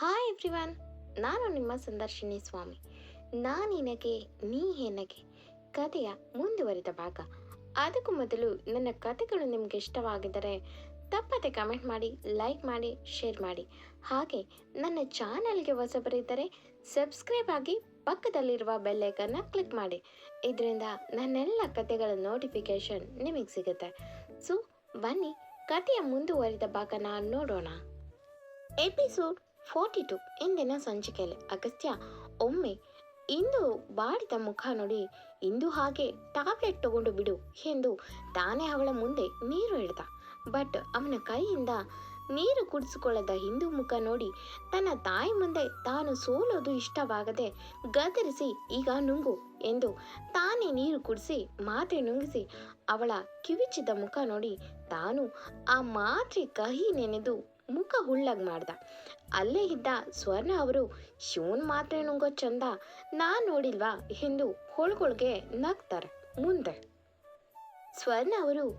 Hi everyone ನಾನು ನಿಮ್ಮ ಸಂದರ್ಶಿನಿ ಸ್ವಾಮಿ. ನಾನಿನಗೆ ನೀ ಹೆನಗೆ ಕಥೆಯ ಮುಂದುವರಿದ ಭಾಗ. ಅದಕ್ಕೂ ಮೊದಲು ನನ್ನ ಕಥೆಗಳು ನಿಮಗೆ ಇಷ್ಟವಾಗಿದ್ದರೆ ತಪ್ಪದೆ ಕಮೆಂಟ್ ಮಾಡಿ ಲೈಕ್ ಮಾಡಿ ಶೇರ್ ಮಾಡಿ. ಹಾಗೆ ನನ್ನ ಚಾನಲ್ಗೆ ಹೊಸಬರಿದ್ದರೆ ಸಬ್ಸ್ಕ್ರೈಬ್ ಆಗಿ ಪಕ್ಕದಲ್ಲಿರುವ ಬೆಲ್ಲೈಕನ್ನ ಕ್ಲಿಕ್ ಮಾಡಿ. ಇದರಿಂದ ನನ್ನೆಲ್ಲ ಕಥೆಗಳ ನೋಟಿಫಿಕೇಷನ್ ನಿಮಗೆ ಸಿಗುತ್ತೆ. ಸೊ ಬನ್ನಿ, ಕಥೆಯ ಮುಂದುವರಿದ ಭಾಗನ ನೋಡೋಣ. ಎಪಿಸೋಡ್ ಫೋರ್ಟಿ ಟು ಇಂದಿನ ಸಂಚಿಕೆಯಲ್ಲಿ. ಅಗಸ್ತ್ಯ, ಒಮ್ಮೆ ಇಂದು ಬಾಡಿದ ಮುಖ ನೋಡಿ, ಇಂದು ಹಾಗೆ ಟ್ಯಾಬ್ಲೆಟ್ ತಗೊಂಡು ಬಿಡು ಎಂದು ತಾನೇ ಅವಳ ಮುಂದೆ ನೀರು ಹಿಡ್ದ ಬಟ್ ಅವನ ಕೈಯಿಂದ ನೀರು ಕುಡಿಸಿಕೊಳ್ಳದ ಹಿಂದೂ ಮುಖ ನೋಡಿ, ತನ್ನ ತಾಯಿ ಮುಂದೆ ತಾನು ಸೋಲೋದು ಇಷ್ಟವಾಗದೆ ಗದರಿಸಿ, ಈಗ ನುಂಗು ಎಂದು ತಾನೇ ನೀರು ಕುಡಿಸಿ, ಮಾತ್ರೆ ನುಂಗಿಸಿ ಅವಳ ಕಿವಿಚಿದ ಮುಖ ನೋಡಿ ತಾನು ಆ ಮಾತ್ರೆ ಕಹಿ ನೆನೆದು ಮುಖ ಹುಳ್ಳಾಗಿ ಮಾಡ್ದ. ಅಲ್ಲೇ ಇದ್ದ ಸ್ವರ್ಣ ಅವರು ಶಿವನ್ ಮಾತ್ರ ನುಂಗೋ ಚಂದ, ನಾನ್ ನೋಡಿಲ್ವಾ? ಎಂದು ಹೊಳ್ಗೊಳ್ಗೆ ನಗ್ತಾರೆ ಮುಂದೆ. ಸ್ವರ್ಣ ಅವರು,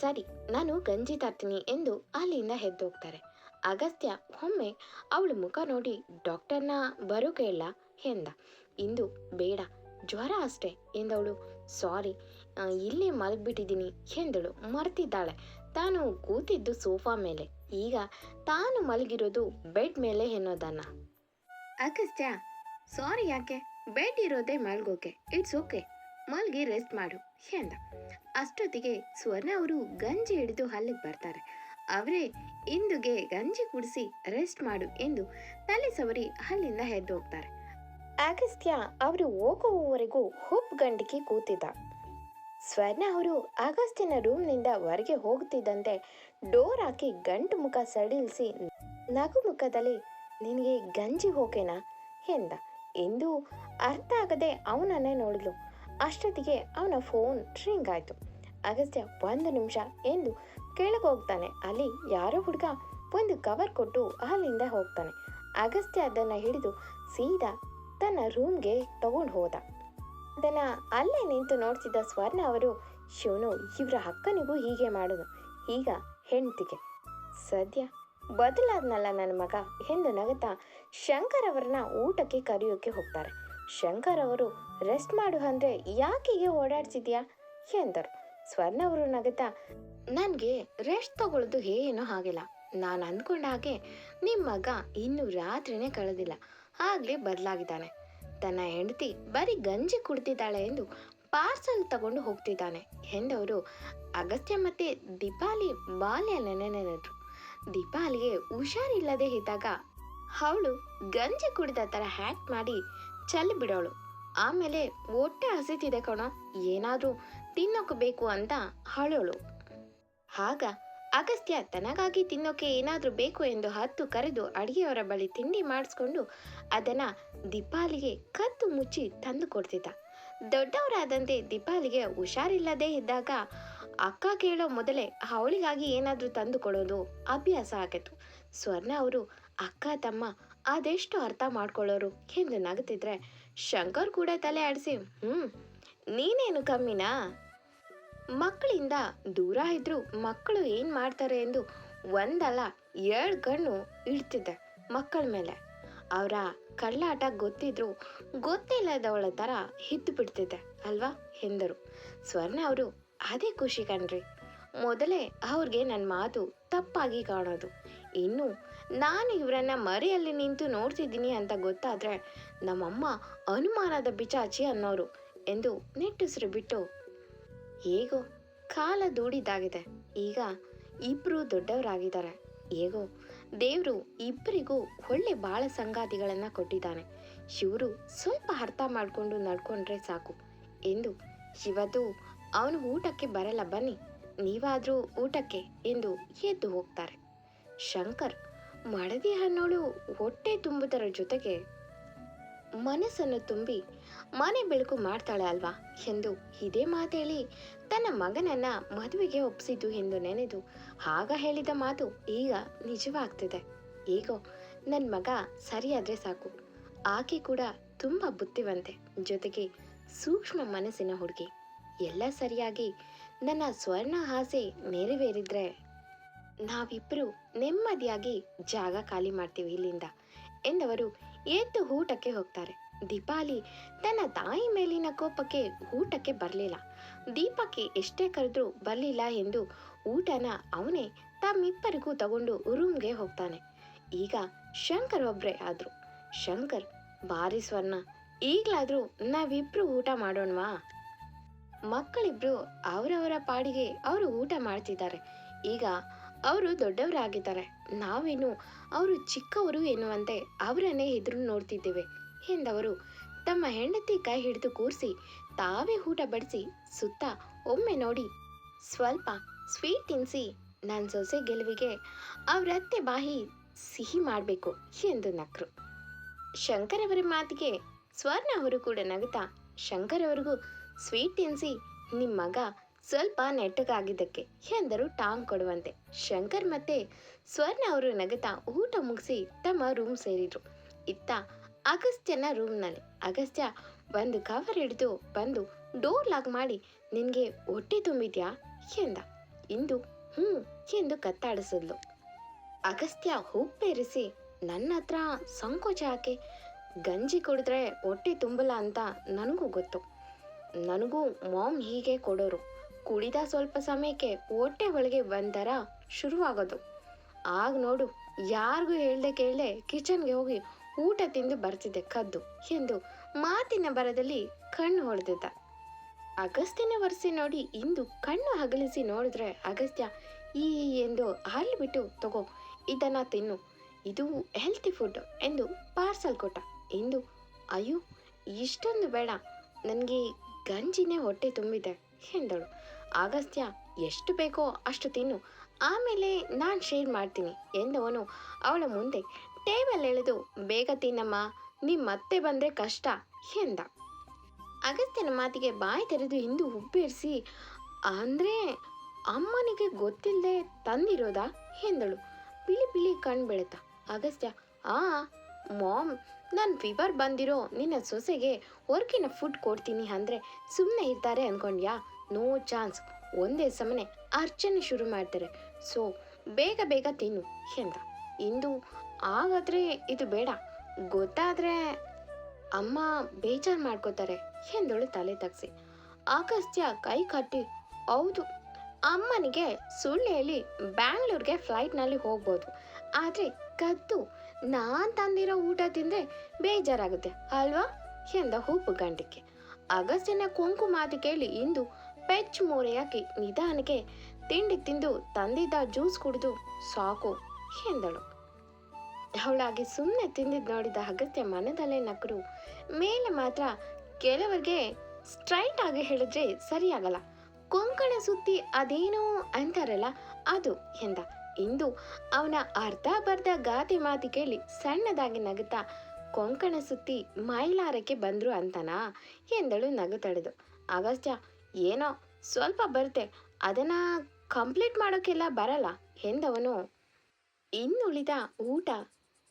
ಸರಿ, ನಾನು ಗಂಜಿ ತರ್ತೀನಿ ಎಂದು ಅಲ್ಲಿಂದ ಎದ್ದೋಗ್ತಾರೆ. ಅಗಸ್ತ್ಯ ಒಮ್ಮೆ ಅವಳ ಮುಖ ನೋಡಿ, ಡಾಕ್ಟರ್ನ ಬರೋ ಕೇಳ ಎಂದ. ಇಂದು ಬೇಡ, ಜ್ವರ ಅಷ್ಟೇ ಎಂದವಳು. ಸಾರಿ ಇಲ್ಲೇ ಮಲಗ್ಬಿಟ್ಟಿದ್ದೀನಿ ಎಂದಳು. ಮರ್ತಿದ್ದಾಳೆ. ತಾನು ಕೂತಿದ್ದು ಸೋಫಾ ಮೇಲೆ. ಈಗ ತಾನು ಮಲಗಿರೋದು ಬೆಡ್ ಮೇಲೆ ಎನ್ನೋದನ್ನ. ಅಗಸ್ತ್ಯ ಸಾರಿ ಯಾಕೆ? ಬೆಡ್ ಇರೋದೇ ಮಲ್ಗೋಕೆ. ಇಟ್ಸ್ ಓಕೆ ಮಲ್ಗಿ ರೆಸ್ಟ್ ಮಾಡು, ಎಂದ. ಅಷ್ಟೊತ್ತಿಗೆ ಸ್ವರ್ಣ ಅವರು ಗಂಜಿ ಹಿಡಿದು ಅಲ್ಲಿಗೆ ಬರ್ತಾರೆ. ಅವರೇ, ಇಂದುಗೆ ಗಂಜಿ ಕುಡಿಸಿ ರೆಸ್ಟ್ ಮಾಡು ಎಂದು ತಲೆ ಸವರಿ ಅಲ್ಲಿಂದ ಹೋಗ್ತಾರೆ. ಅಗಸ್ತ್ಯ, ಅವರು ಹೋಗುವವರೆಗೂ ಹುಪ್ ಗಂಡಿಗೆ ಕೂತಿದ್ದ. ಸ್ವರ್ಣ ಅವರು ಅಗಸ್ತ್ಯನ ರೂಮ್ನಿಂದ ಹೊರಗೆ ಹೋಗುತ್ತಿದ್ದಂತೆ ಡೋರ್ ಹಾಕಿ ಗಂಟು ಮುಖ ಸಡಿಲಿಸಿ, ನಗು ಮುಖದಲ್ಲಿ, ನಿನಗೆ ಗಂಜಿ ಹೋಗೇನಾ ಎಂದ. ಎಂದು ಅರ್ಥ ಆಗದೆ ಅವನನ್ನೇ ನೋಡಿದ್ಲು. ಅಷ್ಟೊತ್ತಿಗೆ ಅವನ ಫೋನ್ ರಿಂಗ್ ಆಯಿತು. ಅಗಸ್ತ್ಯ ಒಂದು ನಿಮಿಷ ಎಂದು ಕೆಳಗೆ ಹೋಗ್ತಾನೆ ಅಲ್ಲಿ ಯಾರೋ ಹುಡುಗ ಒಂದು ಕವರ್ ಕೊಟ್ಟು ಅಲ್ಲಿಂದ ಹೋಗ್ತಾನೆ. ಅಗಸ್ತ್ಯ ಅದನ್ನು ಹಿಡಿದು ಸೀದಾ ತನ್ನ ರೂಮ್ಗೆ ತಗೊಂಡು ಹೋದ. ಅದನ್ನ ಅಲ್ಲೇ ನಿಂತು ನೋಡ್ತಿದ್ದ ಸ್ವರ್ಣ ಅವರು, ಶಿವನು ಇವರ ಅಕ್ಕನಿಗೂ ಹೀಗೆ ಮಾಡೋದು. ಈಗ ಹೆಂಡತಿಗೆ. ಸದ್ಯ ಬದಲಾದ್ನಲ್ಲ ನನ್ನ ಮಗ ಎಂದು ನಗುತ್ತಾ ಶಂಕರ್ ಅವರನ್ನ ಊಟಕ್ಕೆ ಕರೆಯೋಕೆ ಹೋಗ್ತಾರೆ. ಶಂಕರ್ ಅವರು, ರೆಸ್ಟ್ ಮಾಡು ಅಂದ್ರೆ ಯಾಕೀಗೆ ಓಡಾಡ್ತಿದ್ಯಾ? ಎಂದರು. ಸ್ವರ್ಣ ಅವರು ನಗುತ್ತಾ, ನನಗೆ ರೆಸ್ಟ್ ತಗೊಳ್ಳೋದು ಏನೋ ಆಗಿಲ್ಲ. ನಾನು ಅಂದ್ಕೊಂಡ ಹಾಗೆ ನಿಮ್ಮ ಮಗ ಇನ್ನು ರಾತ್ರಿನೇ ಕಳೆದಿಲ್ಲ. ಆಗ್ಲೇ ಬದಲಾಗಿದ್ದಾನೆ. ತನ್ನ ಹೆಂಡತಿ ಬರೀ ಗಂಜಿ ಕುಡ್ತಿದ್ದಾಳೆ ಎಂದು ಪಾರ್ಸಲ್ ತಗೊಂಡು ಹೋಗ್ತಿದ್ದಾನೆ ಎಂದವರು ಅಗಸ್ತ್ಯ ಮತ್ತೆ ದೀಪಾಲಿ ಬಾಲ್ಯ ನೆನೆನೆನೆದ್ರು ದೀಪಾಲಿಗೆ ಹುಷಾರಿಲ್ಲದೆ ಇದ್ದಾಗ ಅವಳು ಗಂಜಿ ಕುಡಿದ ಥರ ಹ್ಯಾಕ್ ಮಾಡಿ ಚಲ್ಲಿ ಬಿಡೋಳು ಆಮೇಲೆ ಹೊಟ್ಟೆ ಹಸಿತಿದೆ ಕಣ, ಏನಾದರೂ ತಿನ್ನೋಕೆ ಬೇಕು ಅಂತ ಹಳೋಳು ಆಗ ಅಗಸ್ತ್ಯ ತನಗಾಗಿ ತಿನ್ನೋಕೆ ಏನಾದರೂ ಬೇಕು ಎಂದು ಹತ್ತು ಕರೆದು ಅಡಿಗೆಯವರ ಬಳಿ ತಿಂಡಿ ಮಾಡಿಸ್ಕೊಂಡು ಅದನ್ನ ದೀಪಾಲಿಗೆ ಕತ್ತು ಮುಚ್ಚಿ ತಂದು ಕೊಡ್ತಿದ್ದ. ದೊಡ್ಡವರಾದಂತೆ ದೀಪಾಲಿಗೆ ಹುಷಾರಿಲ್ಲದೆ ಇದ್ದಾಗ ಅಕ್ಕ ಕೇಳೋ ಮೊದಲೇ ಅವಳಿಗಾಗಿ ಏನಾದರೂ ತಂದು ಕೊಡೋದು ಅಭ್ಯಾಸ ಆಗಿತ್ತು ಸ್ವರ್ಣ ಅವರು, ಅಕ್ಕ, ತಮ್ಮ, ಅದೆಷ್ಟು ಅರ್ಥ ಮಾಡ್ಕೊಳ್ಳೋರು? ಎಂದು ನಗುತ್ತಿದ್ರೆ ಶಂಕರ್ ಕೂಡ ತಲೆ ಆಡಿಸಿ, ಹ್ಮ್, ನೀನೇನು ಕಮ್ಮಿನಾ? ಮಕ್ಕಳಿಂದ ದೂರ ಇದ್ರು ಮಕ್ಕಳು ಏನ್ ಮಾಡ್ತಾರೆ ಎಂದು ಒಂದಲ್ಲ ಎರಡು ಕಣ್ಣು ಇಡ್ತಿದ್ದೆ ಮಕ್ಕಳ ಮೇಲೆ. ಅವರ ಕಳ್ಳಾಟ ಗೊತ್ತಿದ್ರು ಗೊತ್ತಿಲ್ಲದವಳ ಥರ ಹಿತ್ತು ಬಿಡ್ತಿದ್ದೆ, ಅಲ್ವಾ? ಎಂದರು. ಸ್ವರ್ಣ ಅವರು, ಅದೇ ಖುಷಿ ಕಣ್ರಿ. ಮೊದಲೇ ಅವ್ರಿಗೆ ನನ್ನ ಮಾತು ತಪ್ಪಾಗಿ ಕಾಣೋದು. ಇನ್ನು ನಾನು ಇವರನ್ನ ಮರೆಯಲ್ಲಿ ನಿಂತು ನೋಡ್ತಿದ್ದೀನಿ ಅಂತ ಗೊತ್ತಾದ್ರೆ ನಮ್ಮಮ್ಮ ಅನುಮಾನದ ಬಿಚಾಚಿ ಅನ್ನೋರು ಎಂದು ನಿಟ್ಟುಸಿರು ಬಿಟ್ಟು ಹೇಗೋ ಕಾಲ ದೂಡಿದ್ದಾಗಿದೆ. ಈಗ ಇಬ್ರು ದೊಡ್ಡವರಾಗಿದ್ದಾರೆ. ಹೇಗೋ ದೇವರು ಇಬ್ಬರಿಗೂ ಒಳ್ಳೆ ಬಾಳ ಸಂಗಾತಿಗಳನ್ನ ಕೊಟ್ಟಿದ್ದಾನೆ. ಶಿವರು ಸ್ವಲ್ಪ ಅರ್ಥ ಮಾಡಿಕೊಂಡು ನಡ್ಕೊಂಡ್ರೆ ಸಾಕು ಎಂದು ಶಿವದು ಅವನು ಊಟಕ್ಕೆ ಬರಲ್ಲ, ಬನ್ನಿ. ನೀವಾದರೂ ಊಟಕ್ಕೆ ಎಂದು ಎದ್ದು ಹೋಗ್ತಾರೆ. ಶಂಕರ್ ಮಡದಿ ಹಣ್ಣೋಳು ಹೊಟ್ಟೆ ತುಂಬುದರ ಜೊತೆಗೆ ಮನಸ್ಸನ್ನು ತುಂಬಿ ಮನೆ ಬೆಳಕು ಮಾಡ್ತಾಳೆ ಅಲ್ವಾ? ಎಂದು ಇದೇ ಮಾತೇಳಿ ತನ್ನ ಮಗನನ್ನ ಮದುವೆಗೆ ಒಪ್ಪಿಸಿದ್ದು ಎಂದು ನೆನೆದು ಆಗ ಹೇಳಿದ ಮಾತು ಈಗ ನಿಜವಾಗ್ತಿದೆ. ಈಗೋ ನನ್ನ ಮಗ ಸರಿಯಾದ್ರೆ ಸಾಕು. ಆಕೆ ಕೂಡ ತುಂಬ ಬುದ್ಧಿವಂತೆ, ಜೊತೆಗೆ ಸೂಕ್ಷ್ಮ ಮನಸ್ಸಿನ ಹುಡುಗಿ. ಎಲ್ಲ ಸರಿಯಾಗಿ ನನ್ನ ಸ್ವರ್ಣ ಆಸೆ ನೆರವೇರಿದ್ರೆ ನಾವಿಬ್ಬರು ನೆಮ್ಮದಿಯಾಗಿ ಜಾಗ ಖಾಲಿ ಮಾಡ್ತೀವಿ ಇಲ್ಲಿಂದ, ಎಂದವರು ಎದ್ದು ಊಟಕ್ಕೆ ಹೋಗ್ತಾರೆ. ದೀಪಾಲಿ ತನ್ನ ತಾಯಿ ಮೇಲಿನ ಕೋಪಕ್ಕೆ ಊಟಕ್ಕೆ ಬರಲಿಲ್ಲ. ದೀಪಕ್ಕೆ ಎಷ್ಟೇ ಕರೆದ್ರೂ ಬರಲಿಲ್ಲ ಎಂದು ಊಟನ ಅವನೇ ತಮ್ಮಿಬ್ಬರಿಗೂ ತಗೊಂಡು ರೂಮ್ಗೆ ಹೋಗ್ತಾನೆ. ಈಗ ಶಂಕರ್ ಒಬ್ಬರೇ ಆದ್ರು. ಶಂಕರ್ ಬಾರಿ ಸ್ವರ್ಣ. ಈಗ್ಲಾದ್ರೂ ನಾವಿಬ್ರು ಊಟ ಮಾಡೋಣವಾ? ಮಕ್ಕಳಿಬ್ರು ಅವರವರ ಪಾಡಿಗೆ ಅವರು ಊಟ ಮಾಡ್ತಿದ್ದಾರೆ. ಈಗ ಅವರು ದೊಡ್ಡವರಾಗಿದ್ದಾರೆ. ನಾವೇನು ಅವರು ಚಿಕ್ಕವರು ಎನ್ನುವಂತೆ ಅವರನ್ನೇ ಎದುರು ನೋಡ್ತಿದ್ದೇವೆ. ಎಂದವರು. ತಮ್ಮ ಹೆಂಡತಿ ಕೈ ಹಿಡಿದು ಕೂರಿಸಿ, ತಾವೇ ಊಟ ಬಡಿಸಿ, ಸುತ್ತ ಒಮ್ಮೆ ನೋಡಿ, ಸ್ವಲ್ಪ ಸ್ವೀಟ್ ತಿನ್ನಿಸಿ ನನ್ನ ಸೊಸೆ ಗೆಲುವಿಗೆ ಅವ್ರತ್ತೆ ಬಾಯಿ ಸಿಹಿ ಮಾಡಬೇಕು, ಎಂದು ನಕ್ರು. ಶಂಕರ್ ಅವರ ಮಾತಿಗೆ ಸ್ವರ್ಣ ಅವರು ಕೂಡ ನಗುತ್ತಾ, ಶಂಕರ್ ಅವರಿಗೂ ಸ್ವೀಟ್ ತಿನ್ನಿಸಿ ನಿಮ್ಮ ಮಗ ಸ್ವಲ್ಪ ನೆಟ್ಟಗಾಗಿದ್ದಕ್ಕೆ, ಎಂದರು ಟಾಂಗ್ ಕೊಡುವಂತೆ. ಶಂಕರ್ ಮತ್ತೆ ಸ್ವರ್ಣ ಅವರು ನಗುತ್ತಾ ಊಟ ಮುಗಿಸಿ ತಮ್ಮ ರೂಮ್ ಸೇರಿದ್ರು. ಇತ್ತ ಅಗಸ್ತ್ಯನ ರೂಮ್ನಲ್ಲಿ ಅಗಸ್ತ್ಯ ಒಂದು ಕವರ್ ಹಿಡಿದು ಬಂದು ಡೋರ್ ಲಾಕ್ ಮಾಡಿ, ನಿನಗೆ ಹೊಟ್ಟೆ ತುಂಬಿದ್ಯಾ? ಎಂದ. ಇಂದು, ಹ್ಞೂ ಎಂದು ಕತ್ತಾಡಿಸಿದ್ಲು. ಅಗಸ್ತ್ಯ ಹುಬ್ಬೇರಿಸಿ, ನನ್ನ ಹತ್ರ ಸಂಕೋಚ ಯಾಕೆ? ಗಂಜಿ ಕುಡಿದ್ರೆ ಹೊಟ್ಟೆ ತುಂಬಲ್ಲ ಅಂತ ನನಗೂ ಗೊತ್ತು. ನನಗೂ ಮಾಮ್ ಹೀಗೆ ಕೊಡೋರು. ಕುಡಿದ ಸ್ವಲ್ಪ ಸಮಯಕ್ಕೆ ಹೊಟ್ಟೆ ಒಳಗೆ ಒಂಥರ ಶುರುವಾಗೋದು. ಆಗ ನೋಡು, ಯಾರಿಗೂ ಹೇಳ್ದೆ ಕೇಳದೆ ಕಿಚನ್ಗೆ ಹೋಗಿ ಊಟ ತಿಂದು ಬರ್ತಿದ್ದೆ ಕದ್ದು ಎಂದು ಮಾತಿನ ಬರದಲ್ಲಿ ಕಣ್ಣು ಹೊಡೆದಿದ್ದ ಅಗಸ್ತ್ಯನ ಒರೆಸಿ ನೋಡಿ ಇಂದು ಕಣ್ಣು ಹಗಲಿಸಿ ನೋಡಿದ್ರೆ, ಅಗಸ್ತ್ಯ, ಈ ಎಂದು ಅಲ್ಲಿ ಬಿಟ್ಟು ತಗೋ, ಇದನ್ನ ತಿನ್ನು. ಇದು ಹೆಲ್ತಿ ಫುಡ್ ಎಂದು ಪಾರ್ಸಲ್ ಕೊಟ್ಟ. ಇಂದು ಅಯ್ಯೋ, ಇಷ್ಟೊಂದು ಬೇಡ, ನನಗೆ ಗಂಜಿನೇ ಹೊಟ್ಟೆ ತುಂಬಿದೆ, ಎಂದಳು. ಅಗಸ್ತ್ಯ, ಎಷ್ಟು ಬೇಕೋ ಅಷ್ಟು ತಿನ್ನು. ಆಮೇಲೆ ನಾನು ಶೇರ್ ಮಾಡ್ತೀನಿ, ಎಂದವನು ಅವಳ ಮುಂದೆ ಟೇಬಲ್ ಎಳೆದು ಬೇಗ ತಿನ್ನಮ್ಮ ನಿಮ್ಮ ಮತ್ತೆ ಬಂದರೆ ಕಷ್ಟ ಎಂದ. ಅಗಸ್ತ್ಯನ ಮಾತಿಗೆ ಬಾಯಿ ತೆರೆದು ಹಿಂದೆ ಉಬ್ಬೇರಿಸಿ ಅಂದರೆ ಅಮ್ಮನಿಗೆ ಗೊತ್ತಿಲ್ಲದೆ ತಂದಿರೋದಾ? ಎಂದಳು. ಬಿಳಿ ಬಿಳಿ ಕಣ್ ಬೆಳೆತ. ಅಗಸ್ತ್ಯ, ಆ, ಮಾಮ್ ನನ್ನ ಫೀವರ್ ಬಂದಿರೋ ನಿನ್ನ ಸೊಸೆಗೆ ಹೊರಗಿನ ಫುಡ್ ಕೊಡ್ತೀನಿ ಅಂದರೆ ಸುಮ್ಮನೆ ಇರ್ತಾರೆ ಅನ್ಕೊಂಡ್ಯಾ? ನೋ ಚಾನ್ಸ್ ಒಂದೇ ಸಮನೆ ಅರ್ಚನೆ ಶುರು ಮಾಡ್ತಾರೆ. ಸೊ ಬೇಗ ಬೇಗ ತಿನ್ನು, ಎಂದ. ಇಂದು ಹಾಗಾದ್ರೆ ಇದು ಬೇಡ. ಗೊತ್ತಾದ್ರೆ ಅಮ್ಮ ಬೇಜಾರು ಮಾಡ್ಕೋತಾರೆ. ಎಂದಳು ತಲೆ ತಗ್ಸಿ. ಅಗಸ್ತ್ಯ ಕೈ ಕಟ್ಟಿ, ಹೌದು, ಅಮ್ಮನಿಗೆ ಸುಳ್ಳು ಹೇಳಿ ಬ್ಯಾಂಗ್ಳೂರ್ಗೆ ಫ್ಲೈಟ್ನಲ್ಲಿ ಹೋಗ್ಬೋದು. ಆದರೆ ಕದ್ದು ನಾನು ತಂದಿರೋ ಊಟ ತಿಂದರೆ ಬೇಜಾರಾಗುತ್ತೆ, ಅಲ್ವಾ? ಎಂದ ಹೂಪು ಗಂಡಿಕೆ. ಅಗಸ್ತ್ಯನ ಕೊಂಕು ಮಾತು ಕೇಳಿ ಇಂದು ಪೆಚ್ ಮೋರೆಯಾಕಿ ನಿಧಾನಕ್ಕೆ ತಿಂಡಿ ತಿಂದು ತಂದಿದ್ದ ಜ್ಯೂಸ್ ಕುಡಿದು ಸಾಕು ಎಂದಳು. ಅವಳಾಗಿ ಸುಮ್ಮನೆ ತಿಂದಿದ್ದು ನೋಡಿದ ಅಗತ್ಯ ಮನದಲ್ಲೇ ನಕರು. ಮೇಲೆ ಮಾತ್ರ ಕೆಲವರಿಗೆ ಸ್ಟ್ರೈಟ್ ಆಗಿ ಹೇಳಿದ್ರೆ ಸರಿಯಾಗಲ್ಲ. ಕೊಂಕಣ ಸುತ್ತಿ ಅದೇನೋ ಅಂತಾರಲ್ಲ, ಅದು ಎಂದ. ಇಂದು ಅವನ ಅರ್ಧ ಬರ್ಧ ಗಾದೆ ಮಾತು ಕೇಳಿ ಸಣ್ಣದಾಗಿ ನಗುತ್ತಾ, ಕೊಂಕಣ ಸುತ್ತಿ ಮೈಲಾರಕ್ಕೆ ಬಂದ್ರು ಅಂತನಾ? ಎಂದಳು ನಗು ತಡೆದು. ಅಗಸ್ತ್ಯ ಏನೋ, ಸ್ವಲ್ಪ ಬರುತ್ತೆ ಅದನ್ನ ಕಂಪ್ಲೀಟ್ ಮಾಡೋಕ್ಕೆಲ್ಲ ಬರಲ್ಲ ಎಂದವನು. ಇನ್ನುಳಿದ ಊಟ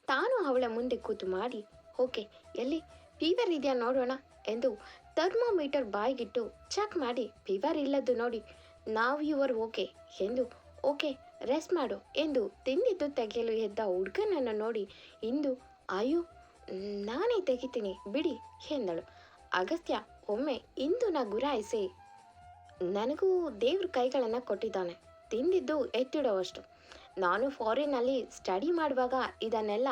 ತಾನು ಅವಳ ಮುಂದೆ ಕೂತು ಮಾಡಿ, ಓಕೆ, ಎಲ್ಲಿ? ಫೀವರ್ ಇದೆಯಾ ನೋಡೋಣ ಎಂದು ಥರ್ಮೋಮೀಟರ್ ಬಾಯಿಗಿಟ್ಟು ಚೆಕ್ ಮಾಡಿ ಫೀವರ್ ಇಲ್ಲದ್ದು ನೋಡಿ, ನಾವು ಯುವರ್ ಓಕೆ ಎಂದು, ಓಕೆ ರೆಸ್ಟ್ ಮಾಡು ಎಂದು ತಿಂದಿದ್ದು ತೆಗೆಯಲು ಎದ್ದ ಹುಡುಗನನ್ನು ನೋಡಿ ಇಂದು, ಅಯ್ಯೋ, ನಾನೇ ತೆಗಿತೀನಿ, ಬಿಡಿ ಎಂದಳು. ಅಗಸ್ತ್ಯ ಒಮ್ಮೆ ಇಂದು ನಾ ಗುರಾಯಿಸಿ, ನನಗೂ ದೇವ್ರ ಕೈಗಳನ್ನು ಕೊಟ್ಟಿದ್ದಾನೆ, ತಿಂದಿದ್ದು ಎತ್ತಿಡುವಷ್ಟು. ನಾನು ಫಾರಿನ್ನಲ್ಲಿ ಸ್ಟಡಿ ಮಾಡುವಾಗ ಇದನ್ನೆಲ್ಲ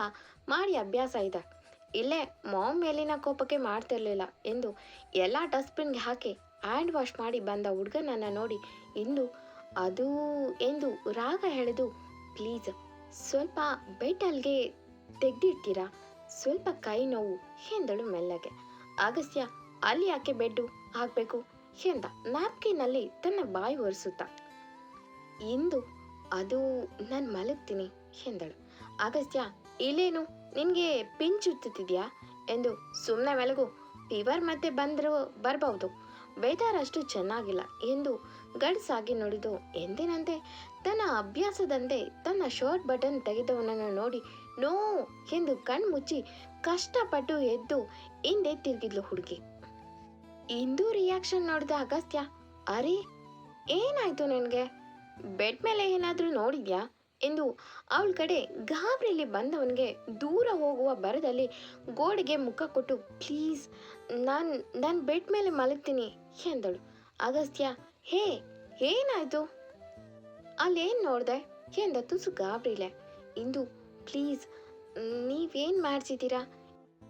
ಮಾಡಿ ಅಭ್ಯಾಸ ಇದೆ. ಇಲ್ಲೇ ಮಾಮ್ ಮೇಲಿನ ಕೋಪಕ್ಕೆ ಮಾಡ್ತಿರ್ಲಿಲ್ಲ ಎಂದು ಎಲ್ಲ ಡಸ್ಟ್ಬಿನ್ಗೆ ಹಾಕಿ ಹ್ಯಾಂಡ್ ವಾಶ್ ಮಾಡಿ ಬಂದ ಹುಡುಗನನ್ನು ನೋಡಿ ಇಂದು ಅದು ಎಂದು ರಾಗ ಹೇಳಿದು ಪ್ಲೀಸ್ ಸ್ವಲ್ಪ ಬೆಟ್ಟಲ್ಗೆ ತೆಗ್ದಿಡ್ತೀರಾ? ಸ್ವಲ್ಪ ಕೈ ನೋವು ಎಂದಳು ಮೆಲ್ಲಗೆ. ಅಗಸ್ತ್ಯ, ಅಲ್ಲಿ ಯಾಕೆ ಬೆಡ್ಡು ಹಾಕಬೇಕು? ಎಂದ. ನ್ಯಾಪ್ಕಿನಲ್ಲಿ ತನ್ನ ಬಾಯಿ ಒರೆಸುತ್ತ. ಇಂದು ಅದು ನಾನು ಮಲಗ್ತೀನಿ, ಎಂದಳು. ಅಗಸ್ತ್ಯ, ಇಲ್ಲೇನು? ನಿನಗೆ ಪಿಂಚುತ್ತಿದ್ಯಾ ಎಂದು ಸುಮ್ಮನೆ ಮಲಗು ಫೀವರ್ ಮತ್ತೆ ಬಂದರು ಬರಬಹುದು ವೇದಾರ್ ಅಷ್ಟು ಚೆನ್ನಾಗಿಲ್ಲ ಎಂದು ಗಡ್ಸಾಗಿ ನುಡಿದು, ಎಂದಿನಂತೆ? ತನ್ನ ಅಭ್ಯಾಸದಂತೆ ತನ್ನ ಶರ್ಟ್ ಬಟನ್ ತೆಗೆದವನನ್ನು ನೋಡಿ, ನೋ! ಎಂದು ಕಣ್ಮುಚ್ಚಿ ಕಷ್ಟಪಟ್ಟು ಎದ್ದು ಹಿಂದೆ ತಿರುಗಿದ್ಲು ಹುಡುಗಿ. ಇಂದು ರಿಯಾಕ್ಷನ್ ನೋಡಿದ ಅಗಸ್ತ್ಯ, ಅರೆ, ಏನಾಯ್ತು ನಿನಗೆ? ಬೆಡ್ ಮೇಲೆ ಏನಾದರೂ ನೋಡಿದ್ಯಾ? ಎಂದು ಅವಳ ಕಡೆ ಗಾಬರಿಯಲ್ಲಿ ಬಂದವನಿಗೆ ದೂರ ಹೋಗುವ ಬರದಲ್ಲಿ ಗೋಡೆಗೆ ಮುಖ ಕೊಟ್ಟು, ಪ್ಲೀಸ್, ನಾನು ನಾನು ಬೆಡ್ ಮೇಲೆ ಮಲಗ್ತೀನಿ, ಎಂದಳು. ಅಗಸ್ತ್ಯ, ಹೇ, ಏನಾಯ್ತು? ಅಲ್ಲೇನು ನೋಡಿದೆ? ಎಂದ ತುಸು ಗಾಬರಿಲೆ. ಇಂದು, ಪ್ಲೀಸ್, ನೀವೇನು ಮಾಡ್ತಿದ್ದೀರಾ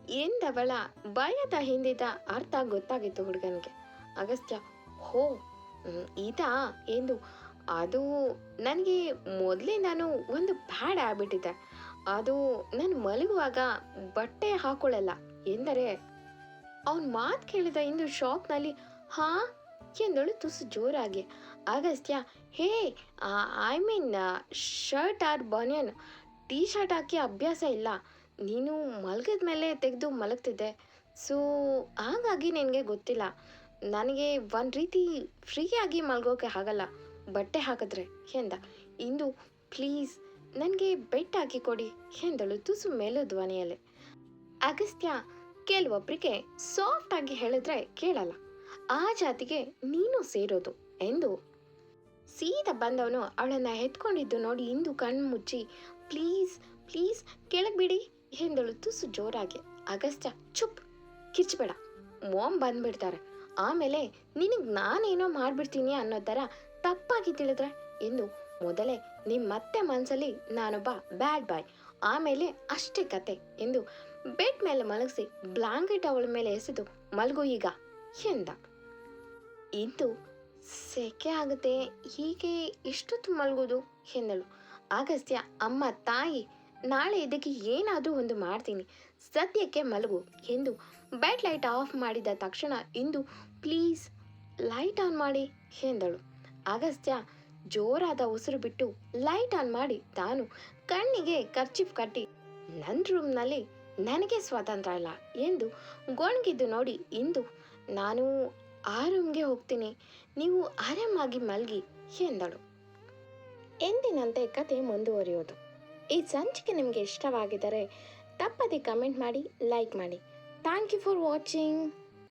ಎಂದವಳ ಭಯದ ಹಿಂದಿದ್ದ ಅರ್ಥ ಗೊತ್ತಾಗಿತ್ತು ಹುಡುಗನಿಗೆ. ಅಗಸ್ತ್ಯ, ಹೋ ಈತಾ, ಎಂದು ಅದು ನನಗೆ ಮೊದಲೇ ನಾನು ಒಂದು ಬ್ಯಾಡ್ ಹ್ಯಾಬಿಟ್ ಇದೆ. ಅದು ನಾನು ಮಲಗುವಾಗ ಬಟ್ಟೆ ಹಾಕೊಳ್ಳಲ್ಲ. ಎಂದರೆ ಅವನ ಮಾತು ಕೇಳಿದ ಇಂದು ಶಾಪ್ನಲ್ಲಿ, ಹಾ? ಎಂದಳು ತುಸು ಜೋರಾಗಿ. Agastya, hey I mean shirt or banian T shirt ಹಾಕಿ ಅಭ್ಯಾಸ ಇಲ್ಲ. ನೀನು ಮಲಗಿದ ಮೇಲೆ ತೆಗೆದು ಮಲಗ್ತಿದ್ದೆ. ಸೊ, ಹಾಗಾಗಿ ನಿನಗೆ ಗೊತ್ತಿಲ್ಲ. ನನಗೆ ಒಂದು ರೀತಿ ಫ್ರೀಯಾಗಿ ಮಲ್ಗೋಕೆ ಆಗಲ್ಲ. ಬಟ್ಟೆ ಹಾಕಿದ್ರೆ ಎಂದ? ಇಂದು ಪ್ಲೀಸ್ ನನಗೆ ಬೆಡ್ ಹಾಕಿ ಕೊಡಿ ಎಂದಳು ತುಸು ಮೇಲು ಧ್ವನಿಯಲ್ಲಿ ಅಗಸ್ತ್ಯ ಕೆಲವೊಬ್ಬರಿಗೆ ಸಾಫ್ಟ್ ಆಗಿ ಹೇಳಿದ್ರೆ ಕೇಳಲ್ಲ. ಆ ಜಾತಿಗೆ ನೀನು ಸೇರೋದು ಎಂದು. ಸೀದಾ ಬಂದವನು ಅವಳನ್ನು ಎತ್ಕೊಂಡಿದ್ದು ನೋಡಿ ಇಂದು ಕಣ್ಣು ಮುಚ್ಚಿ ಪ್ಲೀಸ್ ಪ್ಲೀಸ್ ಕೆಳಗ್ಬಿಡಿ ಎಂದಳು ತುಸು ಜೋರಾಗಿ. ಅಗಸ್ತ್ಯ ಚುಪ್ ಕಿಚ್ಚಬೇಡ ಮೋಮ್ ಬಂದ್ಬಿಡ್ತಾರೆ. ಆಮೇಲೆ ನಿನಗೆ ನಾನೇನೋ ಮಾಡಿಬಿಡ್ತೀನಿ ಅನ್ನೋ ಥರ ತಪ್ಪಾಗಿ ತಿಳಿದ್ರೆ ಎಂದು ಮೊದಲೇ ನಿಮ್ಮ ಮತ್ತೆ ಮನಸ್ಸಲ್ಲಿ ನಾನೊಬ್ಬ ಬ್ಯಾಡ್ ಬಾಯ್ ಆಮೇಲೆ ಅಷ್ಟೇ ಕತೆ ಎಂದು ಬೆಡ್ ಮೇಲೆ ಮಲಗಿಸಿ ಬ್ಲಾಂಕೆಟ್ ಅವಳ ಮೇಲೆ ಎಸೆದು ಮಲಗು ಈಗ ಎಂದ. ಇಂದು ಸೆಕೆ ಆಗುತ್ತೆ, ಹೀಗೆ ಇಷ್ಟೊತ್ತು ಮಲಗೋದು ಎಂದಳು. ಅಗಸ್ತ್ಯ ಅಮ್ಮ ತಾಯಿ, ನಾಳೆ ಇದಕ್ಕೆ ಏನಾದರೂ ಒಂದು ಮಾಡ್ತೀನಿ, ಸದ್ಯಕ್ಕೆ ಮಲಗು ಎಂದು ಬೆಡ್ ಲೈಟ್ ಆಫ್ ಮಾಡಿದ ತಕ್ಷಣ ಇಂದು ಪ್ಲೀಸ್ ಲೈಟ್ ಆನ್ ಮಾಡಿ ಎಂದಳು. ಅಗಸ್ತ್ಯ ಜೋರಾದ ಉಸಿರು ಬಿಟ್ಟು ಲೈಟ್ ಆನ್ ಮಾಡಿ ತಾನು ಕಣ್ಣಿಗೆ ಕರ್ಚಿಪ್ ಕಟ್ಟಿ ನನ್ನ ರೂಮ್ನಲ್ಲಿ ನನಗೆ ಸ್ವಾತಂತ್ರ್ಯ ಇಲ್ಲ ಎಂದು ಗೊಣಗಿದ್ದು ನೋಡಿ ಇಂದು, ನಾನು ಆ ರೂಮ್ಗೆ ಹೋಗ್ತೀನಿ, ನೀವು ಆರಾಮಾಗಿ ಮಲಗಿ ಎಂದಳು. ಎಂದಿನಂತೆ ಕತೆ ಮುಂದುವರಿಯೋದು. ಈ ಸಂಚಿಕೆ ನಿಮಗೆ ಇಷ್ಟವಾಗಿದ್ದರೆ ತಪ್ಪದೆ ಕಮೆಂಟ್ ಮಾಡಿ, ಲೈಕ್ ಮಾಡಿ. Thank you for watching.